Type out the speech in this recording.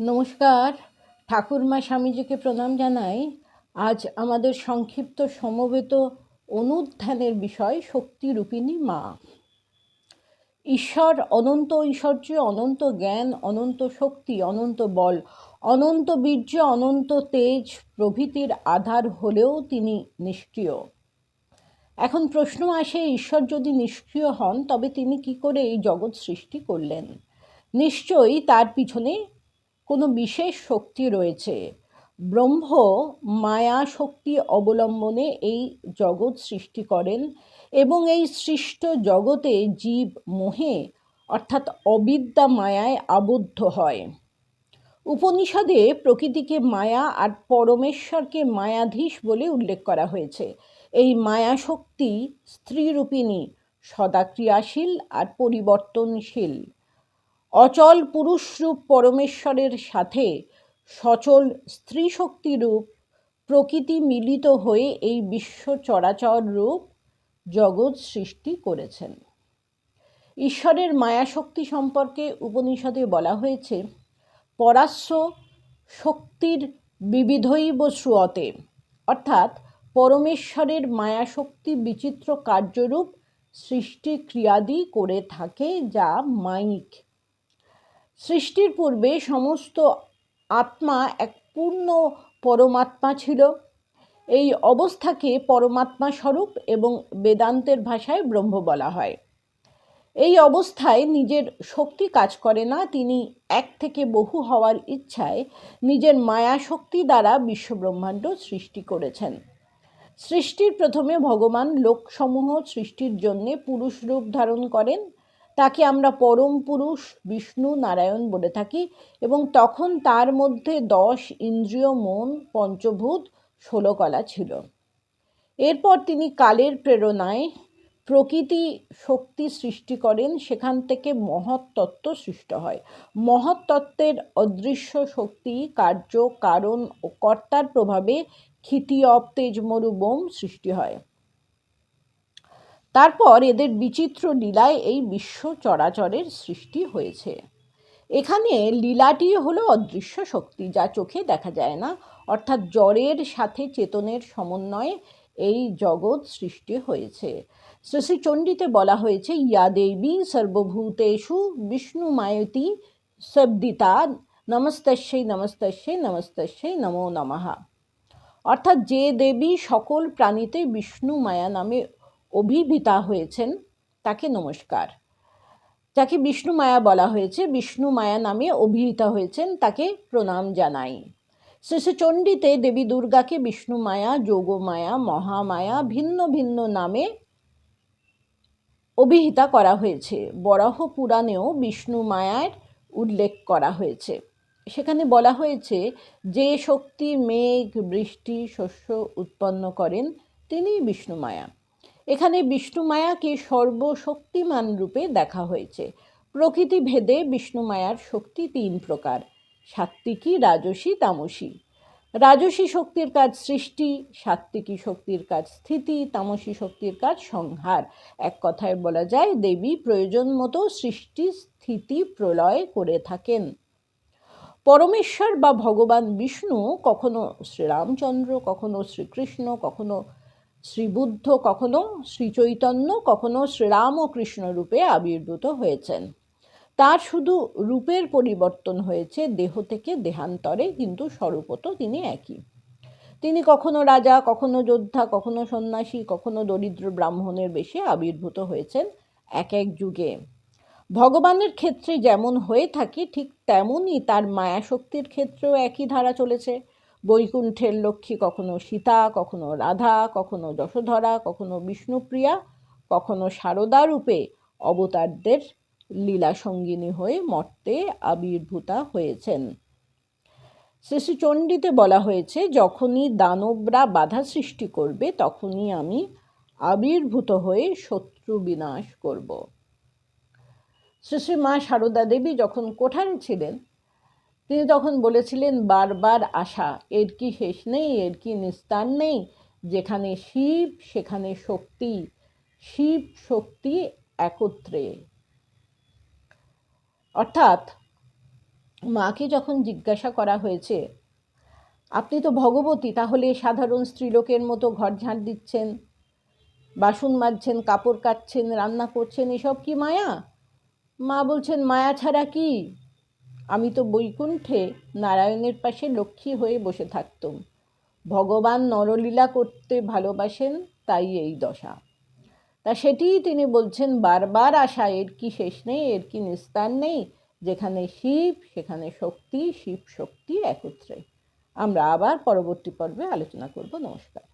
নমস্কার। ঠাকুরমা স্বামীজিকে প্রণাম জানাই। আজ আমাদের সংক্ষিপ্ত সমবেত অনুধ্যানের বিষয় শক্তিরূপিণী মা। ঈশ্বর অনন্ত ঐশ্বর্য, অনন্ত জ্ঞান, অনন্ত শক্তি, অনন্ত বল, অনন্ত বীর্য, অনন্ত তেজ প্রভৃতির আধার হলেও তিনি নিষ্ক্রিয়। এখন প্রশ্ন আসে, ঈশ্বর যদি নিষ্ক্রিয় হন, তবে তিনি কি করে এই জগৎ সৃষ্টি করলেন? নিশ্চয়ই তার পিছনে কোনো বিশেষ শক্তি রয়েছে। ব্রহ্ম মায়া শক্তি অবলম্বনে এই জগৎ সৃষ্টি করেন এবং এই সৃষ্ট জগতে জীব, মোহে, অর্থাৎ অবিদ্যা মায়ায় আবদ্ধ হয়। উপনিষদে প্রকৃতিকে মায়া আর পরমেশ্বরকে মায়াধীশ বলে উল্লেখ করা হয়েছে। এই মায়া শক্তি স্ত্রীরূপিণী সদা ক্রিয়াশীল আর পরিবর্তনশীল। অচল পুরুষরূপ পরমেশ্বরের সাথে সচল স্ত্রী শক্তিরূপ প্রকৃতি মিলিত হয়ে এই বিশ্ব চরাচর রূপ জগৎ সৃষ্টি করেছেন। ঈশ্বরের মায়াশক্তি সম্পর্কে উপনিষদে বলা হয়েছে পরাস্য শক্তির বিবিধৈব শ্রুয়তে অর্থাৎ পরমেশ্বরের মায়াশক্তি বিচিত্র কার্যরূপ সৃষ্টি ক্রিয়াদি করে থাকে যা মাইক। সৃষ্টির পূর্বে সমস্ত আত্মা এক পূর্ণ পরমাত্মা ছিল। এই অবস্থাকে পরমাত্মা স্বরূপ এবং বেদান্তের ভাষায় ব্রহ্ম বলা হয়। এই অবস্থায় নিজের শক্তি কাজ করে না, তিনি এক থেকে বহু হওয়ার ইচ্ছায় নিজের মায়া শক্তি দ্বারা বিশ্বব্রহ্মাণ্ড সৃষ্টি করেছেন। সৃষ্টির প্রথমে ভগবান লোকসমূহ সৃষ্টির জন্যে পুরুষ রূপ ধারণ করেন তাকে আমরা পরম পুরুষ, বিষ্ণু, নারায়ণ বলে থাকি এবং তখন তার মধ্যে দশ ইন্দ্রিয়, মন, পঞ্চভূত ষোলকলা ছিল। এরপর তিনি কালের প্রেরণায় প্রকৃতি শক্তি সৃষ্টি করেন, সেখান থেকে মহৎ তত্ত্ব সৃষ্ট হয়। মহৎ তত্ত্বের অদৃশ্য শক্তি, কার্য, কারণ ও কর্তার প্রভাবে ক্ষিতি অব তেজমরু বোম সৃষ্টি হয়। তারপর এদের বিচিত্র লীলায় এই বিশ্ব চরাচরের সৃষ্টি হয়েছে। এখানে লীলাটি হলো অদৃশ্য শক্তি যা চোখে দেখা যায় না। অর্থাৎ জড়ের সাথে চেতনের সমন্বয়ে এই জগৎ সৃষ্টি হয়েছে। শ্রী চণ্ডীতে বলা হয়েছে, ইয়া দেবী সর্বভূতেষু বিষ্ণু মায়তি সব্দিতা নমস্তস্যই নমস্তস্যই নমস্তস্যই নমো নমঃ। অর্থাৎ যে দেবী সকল প্রাণীতে বিষ্ণু মায়া নামে অভিভিতা হয়েছেন তাকে নমস্কার। যাকে বিষ্ণু মায়া বলা হয়েছে, বিষ্ণু মায়া নামে অভিহিতা হয়েছেন তাকে প্রণাম জানাই। শ্রী চণ্ডীতে দেবী দুর্গাকে বিষ্ণু মায়া যোগমায়া মহামায়া ভিন্ন ভিন্ন নামে অভিহিতা করা হয়েছে। বরাহ পুরাণেও বিষ্ণু মায়ার উল্লেখ করা হয়েছে। সেখানে বলা হয়েছে, যে শক্তি, মেঘ, বৃষ্টি, শস্য উৎপন্ন করেন তিনি বিষ্ণু মায়া। এখানে বিষ্ণু মায়াকে সর্বশক্তিমান রূপে দেখা হয়েছে। প্রকৃতি ভেদে বিষ্ণু মায়ার শক্তি তিন প্রকার, সাত্ত্বিকী, রাজসী, তামসী। রাজসী শক্তির কাজ সৃষ্টি, সাত্ত্বিকী শক্তির কাজ স্থিতি, তামসী শক্তির কাজ সংহার। এক কথায় বলা যায়, দেবী প্রয়োজন মতো সৃষ্টি, স্থিতি, প্রলয় করে থাকেন। পরমেশ্বর বা ভগবান বিষ্ণু, কখনো শ্রীরামচন্দ্র, কখনো শ্রীকৃষ্ণ, কখনো শ্রীবুদ্ধ কখনো শ্রীচৈতন্য, কখনো শ্রীরাম ও কৃষ্ণ রূপে আবির্ভূত হয়েছেন। তার শুধু রূপের পরিবর্তন হয়েছে, দেহ থেকে দেহান্তরে কিন্তু স্বরূপত তিনি একই। তিনি কখনো রাজা, কখনো যোদ্ধা, কখনো সন্ন্যাসী, কখনো দরিদ্র ব্রাহ্মণের বেশে আবির্ভূত হয়েছেন এক এক যুগে। ভগবানের ক্ষেত্রে যেমন হয়ে থাকে, ঠিক তেমনই তার মায়াশক্তির ক্ষেত্রেও একই ধারা চলেছে। বৈকুণ্ঠের লক্ষ্মী কখনো সীতা, কখনো রাধা, কখনো যশোধরা, কখনো বিষ্ণুপ্রিয়া, কখনো সারদা রূপে অবতারদের লীলা সঙ্গিনী হয়ে মর্তে আবির্ভূতা হয়েছেন। শ্রী শ্রী চণ্ডীতে বলা হয়েছে, যখনই দানবরা বাধা সৃষ্টি করবে, তখনই আমি আবির্ভূত হয়ে শত্রু বিনাশ করব। শ্রী মা সারদা দেবী যখন কোঠারে ছিলেন তিনি তখন বলেছিলেন, বারবার আশা এর কি শেষ নেই, এর কি নিস্তার নেই? যেখানে শিব, সেখানে শক্তি, শিব শক্তি একত্রে। অর্থাৎ মাকে যখন জিজ্ঞাসা করা হয়েছে, আপনি তো ভগবতী, তাহলে সাধারণ স্ত্রীলোকের মতো ঘর ঝাঁট দিচ্ছেন, বাসন মাজছেন, কাপড় কাটছেন রান্না করছেন, এসব কি মায়া? মা বলছেন, মায়া ছাড়া কি? আমি তো বৈকুণ্ঠে নারায়ণের পাশে লক্ষ্মী হয়ে বসে থাকতুম। ভগবান নরলীলা করতে ভালোবাসেন তাই এই দশা। তা সেটিই তিনি বলছেন, বারবার আসা এর কি শেষ নেই, এর কি নিস্তার নেই, যেখানে শিব, সেখানে শক্তি, শিব শক্তি একত্রে। আমরা আবার পরবর্তী পর্বে আলোচনা করব। নমস্কার।